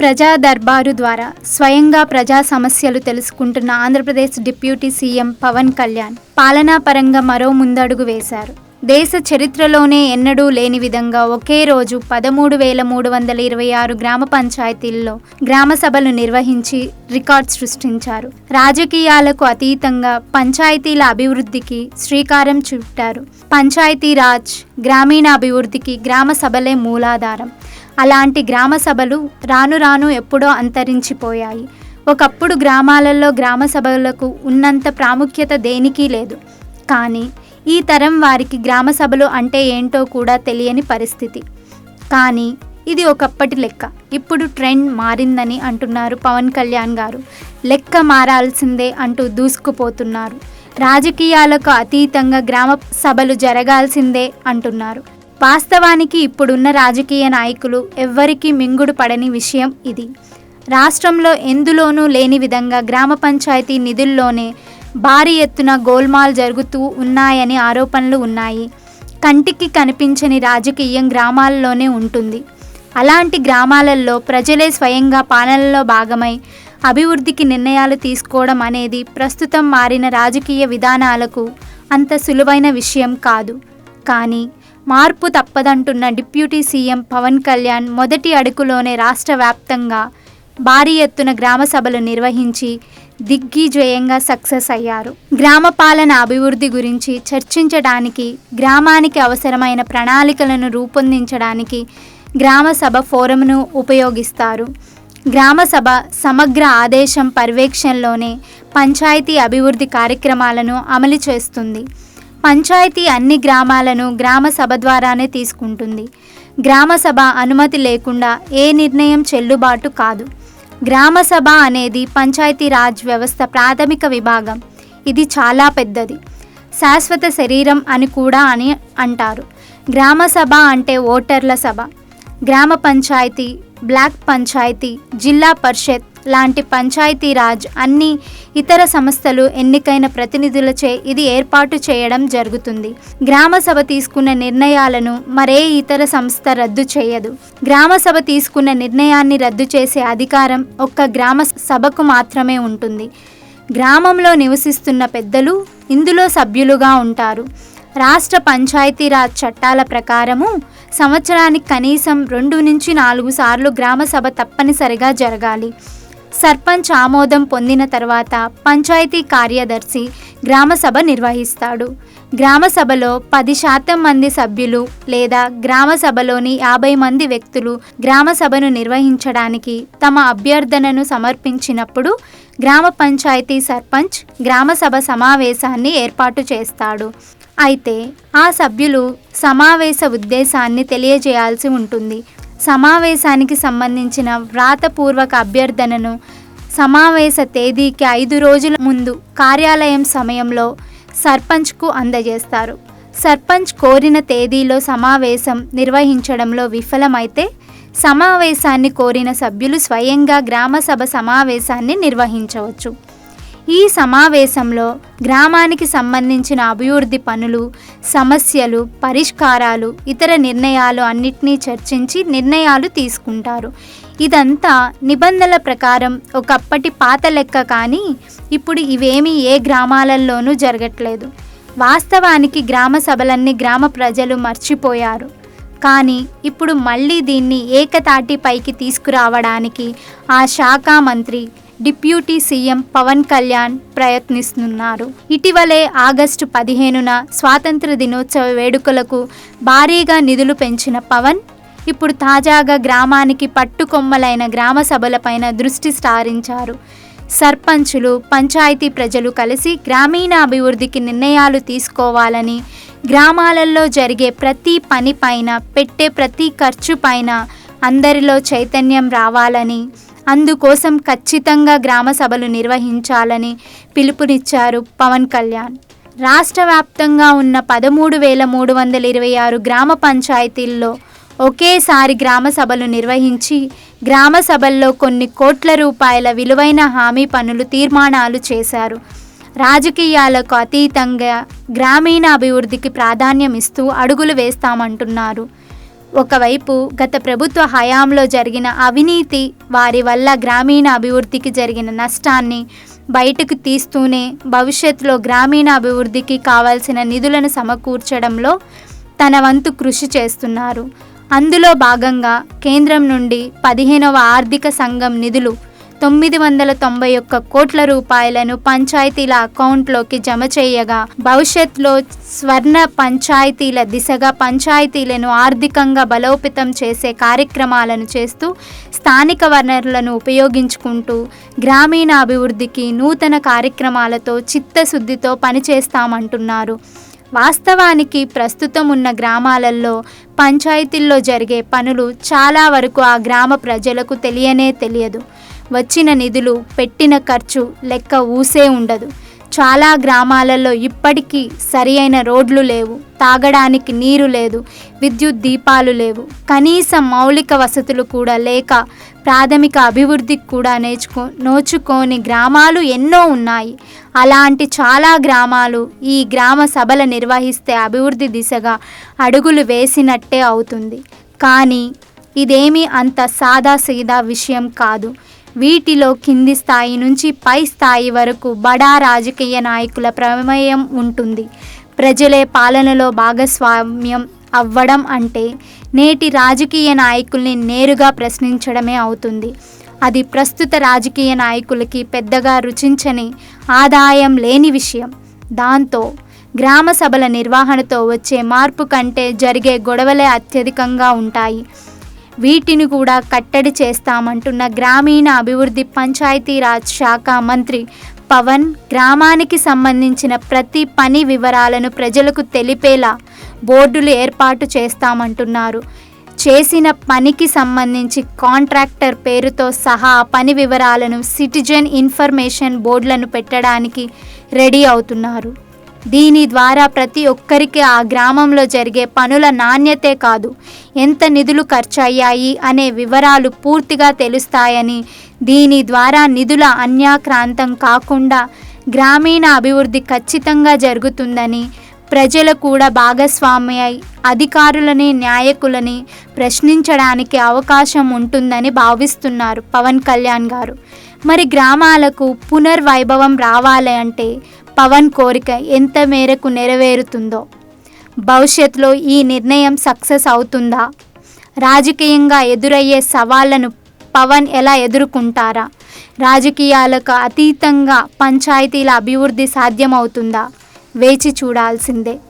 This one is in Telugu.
ప్రజా దర్బారు ద్వారా స్వయంగా ప్రజా సమస్యలు తెలుసుకుంటున్న ఆంధ్రప్రదేశ్ డిప్యూటీ సీఎం పవన్ కళ్యాణ్ పాలనాపరంగా మరో ముందడుగు వేశారు. దేశ చరిత్రలోనే ఎన్నడూ లేని విధంగా ఒకే రోజు పదమూడు వేల మూడు వందల ఇరవై ఆరు గ్రామ పంచాయతీల్లో గ్రామ సభలు నిర్వహించి రికార్డ్ సృష్టించారు. రాజకీయాలకు అతీతంగా పంచాయతీల అభివృద్ధికి శ్రీకారం చుట్టారు. పంచాయతీ రాజ్ గ్రామీణ అభివృద్ధికి గ్రామ సభలే మూలాధారం. అలాంటి గ్రామ సభలు రాను రాను ఎప్పుడో అంతరించిపోయాయి. ఒకప్పుడు గ్రామాలలో గ్రామ సభలకు ఉన్నంత ప్రాముఖ్యత దేనికి లేదు. కానీ ఈ తరం వారికి గ్రామ సభలు అంటే ఏంటో కూడా తెలియని పరిస్థితి. కానీ ఇది ఒకప్పటి లెక్క. ఇప్పుడు ట్రెండ్ మారిందని అంటున్నారు పవన్ కళ్యాణ్ గారు. లెక్క మారాల్సిందే అంటూ దూసుకుపోతున్నారు. రాజకీయాలకు అతీతంగా గ్రామ సభలు జరగాల్సిందే అంటున్నారు. వాస్తవానికి ఇప్పుడున్న రాజకీయ నాయకులు ఎవ్వరికీ మింగుడు పడని విషయం ఇది. రాష్ట్రంలో ఎందులోనూ లేని విధంగా గ్రామ పంచాయతీ నిధుల్లోనే భారీ ఎత్తున గోల్మాల్ జరుగుతూ ఉన్నాయని ఆరోపణలు ఉన్నాయి. కంటికి కనిపించని రాజకీయం గ్రామాల్లోనే ఉంటుంది. అలాంటి గ్రామాలలో ప్రజలే స్వయంగా పాలనలో భాగమై అభివృద్ధికి నిర్ణయాలు తీసుకోవడం అనేది ప్రస్తుతం మారిన రాజకీయ విధానాలకు అంత సులువైన విషయం కాదు. కానీ మార్పు తప్పదంటున్న డిప్యూటీ సీఎం పవన్ కళ్యాణ్ మొదటి అడుగులోనే రాష్ట్ర వ్యాప్తంగా భారీ ఎత్తున గ్రామ సభలు నిర్వహించి దిగ్విజయంగా సక్సెస్ అయ్యారు. గ్రామ పాలన అభివృద్ధి గురించి చర్చించడానికి గ్రామానికి అవసరమైన ప్రణాళికలను రూపొందించడానికి గ్రామ సభ ఫోరంను ఉపయోగిస్తారు. గ్రామ సభ సమగ్ర ఆదేశం పర్యవేక్షణలోనే పంచాయతీ అభివృద్ధి కార్యక్రమాలను అమలు చేస్తుంది. పంచాయతీ అన్ని గ్రామాలను గ్రామ సభ ద్వారానే తీసుకుంటుంది. గ్రామ సభ అనుమతి లేకుండా ఏ నిర్ణయం చెల్లుబాటు కాదు. గ్రామ సభ అనేది పంచాయతీ రాజ్ వ్యవస్థ ప్రాథమిక విభాగం. ఇది చాలా పెద్దది. శాశ్వత శరీరం అని కూడా అని అంటారు. గ్రామ సభ అంటే ఓటర్ల సభ. గ్రామ పంచాయతీ బ్లాక్ పంచాయతీ జిల్లా పరిషత్ లాంటి పంచాయతీ రాజ్ అన్ని ఇతర సంస్థలు ఎన్నికైన ప్రతినిధులచే ఇది ఏర్పాటు చేయడం జరుగుతుంది. గ్రామసభ తీసుకున్న నిర్ణయాలను మరే ఇతర సంస్థ రద్దు చేయదు. గ్రామసభ తీసుకున్న నిర్ణయాన్ని రద్దు చేసే అధికారం ఒక్క గ్రామ సభకు మాత్రమే ఉంటుంది. గ్రామంలో నివసిస్తున్న పెద్దలు ఇందులో సభ్యులుగా ఉంటారు. రాష్ట్ర పంచాయతీరాజ్ చట్టాల ప్రకారము సంవత్సరానికి కనీసం రెండు నుంచి నాలుగు సార్లు గ్రామసభ తప్పనిసరిగా జరగాలి. సర్పంచ్ ఆమోదం పొందిన తర్వాత పంచాయతీ కార్యదర్శి గ్రామసభ నిర్వహిస్తాడు. గ్రామసభలో పది శాతం మంది సభ్యులు లేదా గ్రామసభలోని యాభై మంది వ్యక్తులు గ్రామసభను నిర్వహించడానికి తమ అభ్యర్థనను సమర్పించినప్పుడు గ్రామ పంచాయతీ సర్పంచ్ గ్రామసభ సమావేశాన్ని ఏర్పాటు చేస్తాడు. అయితే ఆ సభ్యులు సమావేశ ఉద్దేశాన్ని తెలియజేయాల్సి ఉంటుంది. సమావేశానికి సంబంధించిన వ్రాతపూర్వక అభ్యర్థనను సమావేశ తేదీకి ఐదు రోజుల ముందు కార్యాలయం సమయంలో సర్పంచ్కు అందజేస్తారు. సర్పంచ్ కోరిన తేదీలో సమావేశం నిర్వహించడంలో విఫలమైతే సమావేశాన్ని కోరిన సభ్యులు స్వయంగా గ్రామ సభ సమావేశాన్ని నిర్వహించవచ్చు. ఈ సమావేశంలో గ్రామానికి సంబంధించిన అభివృద్ధి పనులు సమస్యలు పరిష్కారాలు ఇతర నిర్ణయాలు అన్నిటినీ చర్చించి నిర్ణయాలు తీసుకుంటారు. ఇదంతా నిబంధనల ప్రకారం ఒకప్పటి పాత లెక్క కానీ ఇప్పుడు ఇవేమీ ఏ గ్రామాలలోనూ జరగట్లేదు. వాస్తవానికి గ్రామ సభలన్నీ గ్రామ ప్రజలు మర్చిపోయారు. కానీ ఇప్పుడు మళ్ళీ దీన్ని ఏకతాటిపైకి తీసుకురావడానికి ఆ శాఖ మంత్రి డిప్యూటీ సీఎం పవన్ కళ్యాణ్ ప్రయత్నిస్తున్నారు. ఇటీవలే ఆగస్టు పదిహేనున స్వాతంత్ర దినోత్సవ వేడుకలకు భారీగా నిధులు పెంచిన పవన్ ఇప్పుడు తాజాగా గ్రామానికి పట్టుకొమ్మలైన గ్రామ సభలపైన దృష్టి సారించారు. సర్పంచులు పంచాయతీ ప్రజలు కలిసి గ్రామీణ అభివృద్ధికి నిర్ణయాలు తీసుకోవాలని గ్రామాలలో జరిగే ప్రతి పని పైన పెట్టే ప్రతి ఖర్చు పైన అందరిలో చైతన్యం రావాలని అందుకోసం ఖచ్చితంగా గ్రామ సభలు నిర్వహించాలని పిలుపునిచ్చారు పవన్ కళ్యాణ్. రాష్ట్ర వ్యాప్తంగా ఉన్న పదమూడు వేల మూడు వందల ఇరవై ఆరు గ్రామ పంచాయతీల్లో ఒకేసారి గ్రామ సభలు నిర్వహించి గ్రామ సభల్లో కొన్ని కోట్ల రూపాయల విలువైన హామీ పనులు తీర్మానాలు చేశారు. రాజకీయాలకు అతీతంగా గ్రామీణ అభివృద్ధికి ప్రాధాన్యం ఇస్తూ అడుగులు వేస్తామంటున్నారు. ఒకవైపు గత ప్రభుత్వ హయాంలో జరిగిన అవినీతి వారి వల్ల గ్రామీణ అభివృద్ధికి జరిగిన నష్టాన్ని బయటకు తీస్తూనే భవిష్యత్తులో గ్రామీణ అభివృద్ధికి కావాల్సిన నిధులను సమకూర్చడంలో తన వంతు కృషి చేస్తున్నారు. అందులో భాగంగా కేంద్రం నుండి పదిహేనవ ఆర్థిక సంఘం నిధులు తొమ్మిది వందల తొంభై ఒక్క కోట్ల రూపాయలను పంచాయతీల అకౌంట్లోకి జమ చేయగా భవిష్యత్తులో స్వర్ణ పంచాయతీల దిశగా పంచాయతీలను ఆర్థికంగా బలోపేతం చేసే కార్యక్రమాలను చేస్తూ స్థానిక వనరులను ఉపయోగించుకుంటూ గ్రామీణ అభివృద్ధికి నూతన కార్యక్రమాలతో చిత్తశుద్ధితో పనిచేస్తామంటున్నారు. వాస్తవానికి ప్రస్తుతం ఉన్న గ్రామాలలో పంచాయతీల్లో జరిగే పనులు చాలా వరకు ఆ గ్రామ ప్రజలకు తెలియనే తెలియదు. వచ్చిన నిధులు పెట్టిన ఖర్చు లెక్క ఊసే ఉండదు. చాలా గ్రామాలలో ఇప్పటికీ సరి అయిన రోడ్లు లేవు. తాగడానికి నీరు లేదు విద్యుత్ దీపాలు లేవు. కనీస మౌలిక వసతులు కూడా లేక ప్రాథమిక అభివృద్ధికి కూడా నేర్చుకో నోచుకోని గ్రామాలు ఎన్నో ఉన్నాయి. అలాంటి చాలా గ్రామాలు ఈ గ్రామ సభలు నిర్వహిస్తే అభివృద్ధి దిశగా అడుగులు వేసినట్టే అవుతుంది. కానీ ఇదేమీ అంత సాదా సీదా విషయం కాదు. వీటిలో కింది స్థాయి నుంచి పై స్థాయి వరకు బడా రాజకీయ నాయకుల ప్రమేయం ఉంటుంది. ప్రజలే పాలనలో భాగస్వామ్యం అవ్వడం అంటే నేటి రాజకీయ నాయకుల్ని నేరుగా ప్రశ్నించడమే అవుతుంది. అది ప్రస్తుత రాజకీయ నాయకులకి పెద్దగా రుచించని ఆదాయం లేని విషయం. దాంతో గ్రామ సభల నిర్వహణతో వచ్చే మార్పు కంటే జరిగే గొడవలే అత్యధికంగా ఉంటాయి. వీటిని కూడా కట్టడి చేస్తామంటున్న గ్రామీణ అభివృద్ధి పంచాయతీరాజ్ శాఖ మంత్రి పవన్ గ్రామానికి సంబంధించిన ప్రతి పని వివరాలను ప్రజలకు తెలిపేలా బోర్డులు ఏర్పాటు చేస్తామంటున్నారు. చేసిన పనికి సంబంధించి కాంట్రాక్టర్ పేరుతో సహా ఆ పని వివరాలను సిటిజన్ ఇన్ఫర్మేషన్ బోర్డులను పెట్టడానికి రెడీ అవుతున్నారు. దీని ద్వారా ప్రతి ఒక్కరికి ఆ గ్రామంలో జరిగే పనుల నాణ్యతే కాదు ఎంత నిధులు ఖర్చయ్యాయి అనే వివరాలు పూర్తిగా తెలుస్తాయని దీని ద్వారా నిధుల అన్యాక్రాంతం కాకుండా గ్రామీణ అభివృద్ధి ఖచ్చితంగా జరుగుతుందని ప్రజలు కూడా భాగస్వామ్య అధికారులని న్యాయకులని ప్రశ్నించడానికి అవకాశం ఉంటుందని భావిస్తున్నారు పవన్ కళ్యాణ్ గారు. మరి గ్రామాలకు పునర్వైభవం రావాలి అంటే పవన్ కోరిక ఎంత మేరకు నెరవేరుతుందో భవిష్యత్తులో ఈ నిర్ణయం సక్సెస్ అవుతుందా? రాజకీయంగా ఎదురయ్యే సవాళ్ళను పవన్ ఎలా ఎదుర్కొంటారా? రాజకీయాలకు అతీతంగా పంచాయతీల అభివృద్ధి సాధ్యమవుతుందా? వేచి చూడాల్సిందే.